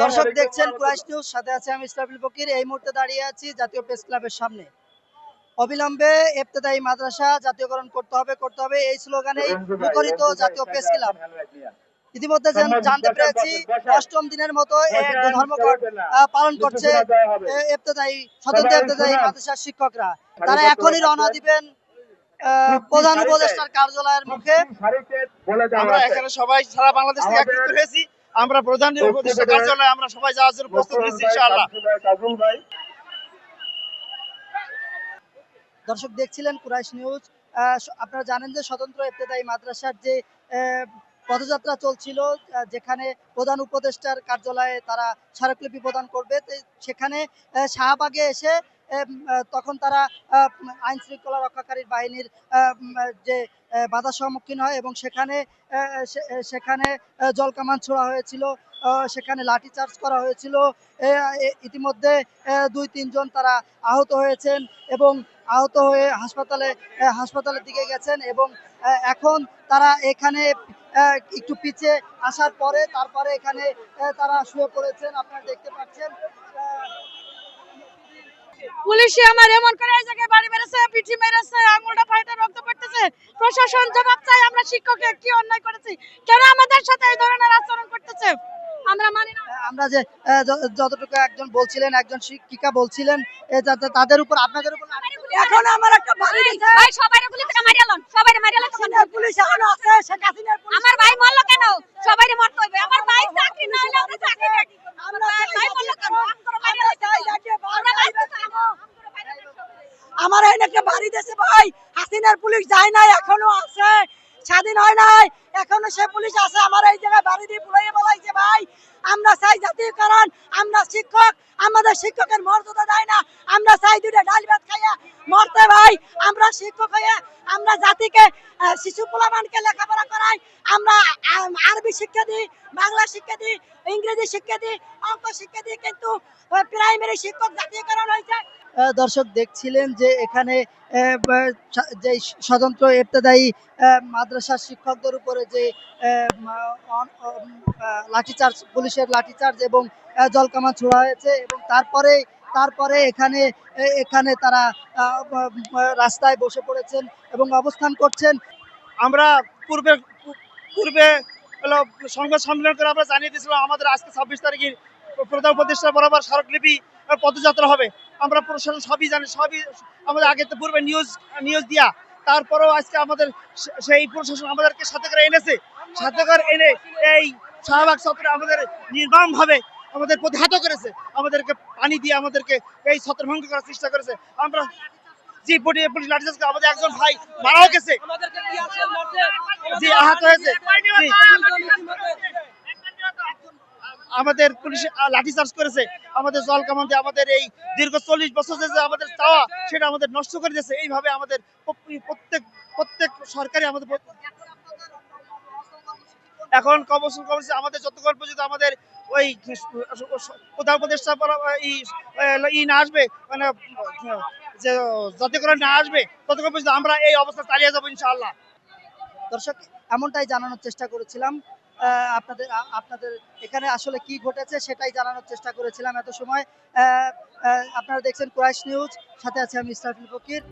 দর্শক দেখছেন কুরাইশ নিউজ সাথে আছে আমি ফকির। এই মুহূর্তে দাঁড়িয়ে আছি জাতীয় প্রেস ক্লাবের সামনে। অবিলম্বে ইবতেদায়ী মাদ্রাসা জাতীয়করণ করতে হবে করতে হবে। এই স্লোগানেই মুখরিত জাতীয় প্রেস ক্লাব। ইতিমধ্যে জানতে পেরেছি অষ্টম দিনের মতো ধর্মঘট পালন করছে স্বতন্ত্র মাদ্রাসার শিক্ষকরা। তারা এখনই রওনা দিবেন আহ, প্রধান উপদেষ্টার কার্যালয়ের মুখে। আমরা এখানে সবাই সারা বাংলাদেশ থেকে একত্রিত হয়েছি। আমরা প্রধান উপদেষ্টা কার্যালয়ে আমরা সবাই যাওয়ার জন্য প্রস্তুত হয়েছি ইনশাআল্লাহ। দর্শক দেখছিলেন কুরাইশ নিউজ। আহ, আপনারা জানেন যে স্বতন্ত্র ইবতেদায়ী মাদ্রাসার যে আহ, পদযাত্রা চলছিল যেখানে প্রধান উপদেষ্টার কার্যালয়ে তারা স্মারকলিপি প্রদান করবে সেখানে শাহবাগে এসে তখন তারা আইন শৃঙ্খলা রক্ষাকারী বাহিনীর যে বাধার সম্মুখীন হয় এবং সেখানে সেখানে আহ, জলকামান ছোড়া হয়েছিল সেখানে লাঠিচার্জ করা হয়েছিল ইতিমধ্যে দুই তিনজন তারা আহত হয়েছেন এবং আহত হয়ে হাসপাতালে হাসপাতালের দিকে গেছেন এবং এখন তারা এখানে একটু পিছিয়ে আসার পরে তারপরে এখানে তারা শুয়ে পড়েছেন আপনারা দেখতে পাচ্ছেন পুলিশে আমার এমন করে এই জায়গায় বাড়ি মেরেছে পিঠি মেরেছে আঙুলটা ফাইটে রক্ত পড়তেছে। প্রশাসন জবাব চাই আমরা শিক্ষকে কি অন্যায় করেছি? কেন আমাদের সাথে এই ধরনের আচরণ করতেছে? আমরা মানি না। আমরা যে যতটুকু একজন বলছিলেন একজন শিক্ষিকা বলছিলেন তাদের উপর আপনাদের উপর এখন আমার একটা দিছে। ভাই সবাই গুলি মারিয়ালন সবাই মারিয়ালন পুলিশ এখন আছে শেখ হাসিনার আমার ভাই মরলো কেন সবাই মরতে হইবে আমার ভাই চাকরি না হলে আমরা চাকরি দেখি আমরা ভাই মরলো কেন আমরা চাই যাকে আমরা বাঁচতে চাই না। আমার একটা বাড়ি দেশে ভাই। হাসিনার পুলিশ যায় নাই, এখনও আছে। স্বাধীন হয় নাই, এখনও সে পুলিশ আছে। আমার এই জায়গায় বাড়ি দিয়ে পুরাইয়ে বলাইছে ভাই। আমরা চাই জাতীয়করণ, আমরা শিক্ষক, আমাদের শিক্ষকের মর্যাদা দেয় না। আমরা চাই দুটা ডাল ভাত খাইয়া মরতে ভাই। আমরা শিক্ষক হয়ে আমরা জাতিকে শিশু পোলামানকে লেখাপড়া করাই। আমরা আরবি শিক্ষা দিই বাংলা শিক্ষা দিই ইংরেজি শিক্ষা দিই অঙ্ক শিক্ষা দিই কিন্তু প্রাইমারি শিক্ষক জাতীয়করণ হয়েছে। দর্শক দেখছিলেন যে এখানে যে স্বতন্ত্র ইবতেদায়ী মাদ্রাসার শিক্ষকদের উপরে যে অন- লাঠিচার্জ পুলিশের লাঠিচার্জ এবং জলকামা ছোড়া হয়েছে এবং তারপরে তারপরে এখানে এখানে তারা রাস্তায় বসে পড়েছেন এবং অবস্থান করছেন। আমরা পূর্বে পূর্বে হলো সংবাদ সম্মেলন করে আমরা জানিয়ে দিয়েছিলাম, আমাদের আজকে ছাব্বিশ তারিখে প্রধান উপদেষ্টা বরাবর স্মারকলিপি পদযাত্রা হবে। আমরা প্রশাসন সবই জানি, সবই আমাদের আগে তো পূর্বে নিউজ নিউজ দিয়া। তারপরেও আজকে আমাদের সেই প্রশাসন আমাদেরকে সাথে করে এনেছে। সাথে করে এনে এই শাহবাগ চত্বরে আমাদের নির্মম ভাবে আমাদের প্রতিহত করেছে। আমাদেরকে পানি দিয়ে আমাদেরকে এই ছত্র ভঙ্গ করার চেষ্টা করেছে। আমরা জি পুলিশ পুলিশ লাঠিচার্জ আমাদের একজন ভাই মারাও গেছে। জি আহত হয়েছে। আমাদের পুলিশ লাঠিচার্জ করেছে। আমাদের জল কামান আমাদের এই দীর্ঘ চল্লিশ বছর যে আমাদের চাওয়া সেটা আমাদের নষ্ট করে দিয়েছে। এইভাবে আমাদের প্রত্যেক প্রত্যেক সরকারি আমাদের এখন কমিশন কমিশন আমাদের যতক্ষণ পর্যন্ত আমাদের ওই প্রধান উপদেষ্টা ই না আসবে মানে যে যতক্ষণ না আসবে ততক্ষণ পর্যন্ত আমরা এই অবস্থা চালিয়ে যাব ইনশাআল্লাহ। দর্শক, এমনটাই জানানোর চেষ্টা করেছিলাম। আপনাদের আপনাদের এখানে আসলে কি ঘটেছে সেটাই জানানোর চেষ্টা করেছিলাম এত সময়। আপনারা দেখছেন ক্রাইশ নিউজ, সাথে আছে আমি ইসরাফিল ফকির।